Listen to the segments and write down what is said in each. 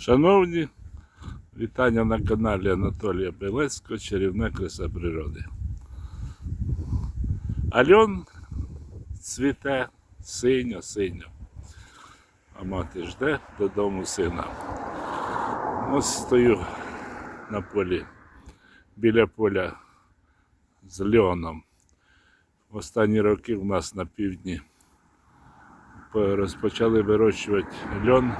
Шановні, вітання на каналі Анатолія Белецького, чарівна краса природи. Альон цвіте синьо-синьо, а мати жде додому сина. Ось стою на полі, біля поля з льоном. Останні роки в нас на півдні розпочали вирощувати льон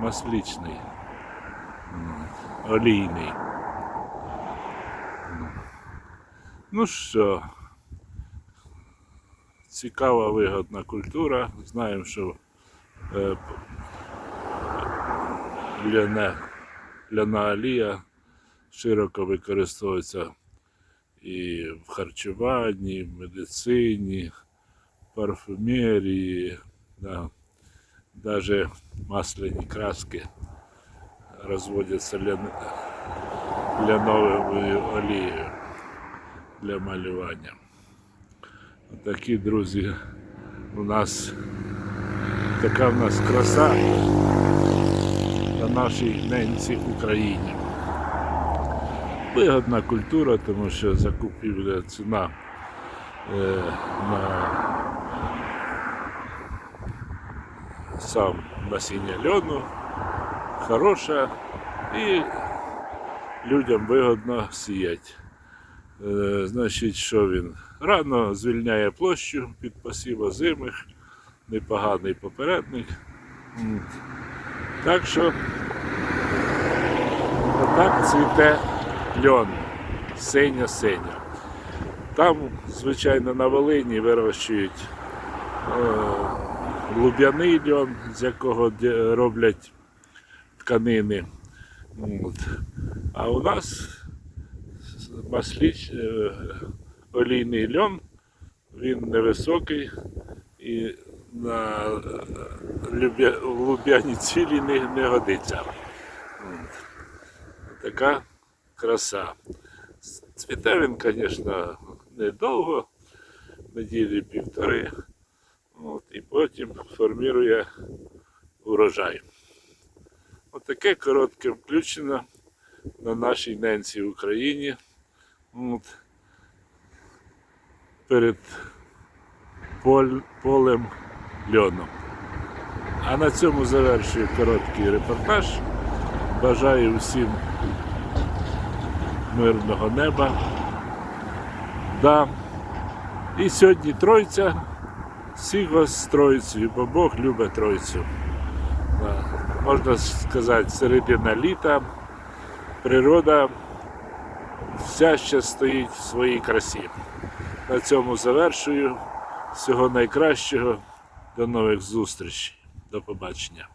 масличний, олійний. Ну що, цікава вигодна культура. Знаємо, що е, ляне, ляна олія широко використовується і в харчуванні, в медицині, парфумерії, да. Даже масляні краски розводяться лян... ляновою олією для малювання. Такі друзі у нас така в нас краса на нашій ненці Україні. Вигодна культура, тому що закупівля ціна е, на сам насіння льону хороша і людям вигодно сіяти. Е, значить, що він рано звільняє площу під посів озимих, непоганий попередник. Так що отак цвіте льон, синьо-синьо. Там, звичайно, на Волині вирощують е, луб'яний льон, з якого роблять тканини. От. А у нас масліч, е, олійний льон, він невисокий і на е, луб'яні цілі не, не годиться. От. Така краса. Цвіте він, звісно, недовго, неділі півтори. От, і потім формує урожай. Отаке коротке включено на нашій ненці в Україні. От, перед полем льону. А на цьому завершую короткий репортаж. Бажаю всім мирного неба. Да. І сьогодні Тройця. Всіх вас з Троїцею, бо Бог любить Тройцю. Можна сказати, середина літа, природа вся ще стоїть в своїй красі. На цьому завершую. Всього найкращого. До нових зустрічей. До побачення.